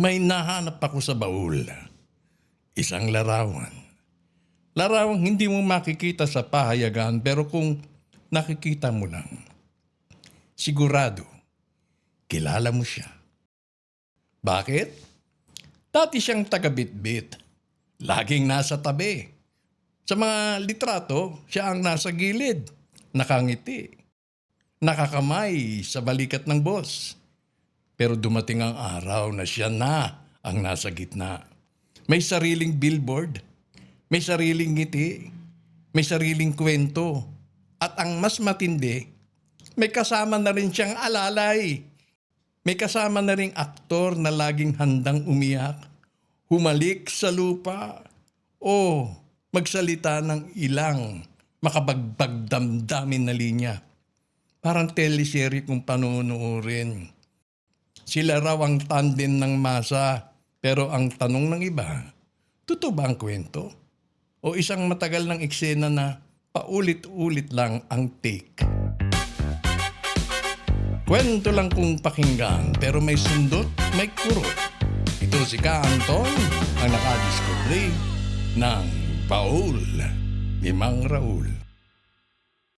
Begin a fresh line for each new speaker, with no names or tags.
May nahanap ako sa baul. Isang larawan. Larawang hindi mo makikita sa pahayagan pero kung nakikita mo lang, sigurado, kilala mo siya. Bakit? Dati siyang taga-bitbit. Laging nasa tabi. Sa mga litrato, siya ang nasa gilid. Nakangiti. Nakakamay sa balikat ng boss. Pero dumating ang araw na siya na ang nasa gitna. May sariling billboard. May sariling ngiti. May sariling kwento. At ang mas matindi, may kasama na rin siyang alalay. May kasama na ring aktor na laging handang umiyak, humalik sa lupa, o magsalita ng ilang makabagbag damdamin na linya. Parang teleserye kung panunuorin. Sila raw ang tandem ng masa, pero ang tanong ng iba, totoo ba ang kwento? O isang matagal ng eksena na paulit-ulit lang ang take? Kwento lang kung pakinggan pero may sundot, may kurot. Ito si Ka Anton ang nakadiscovery ng Paul ni Mang Raul.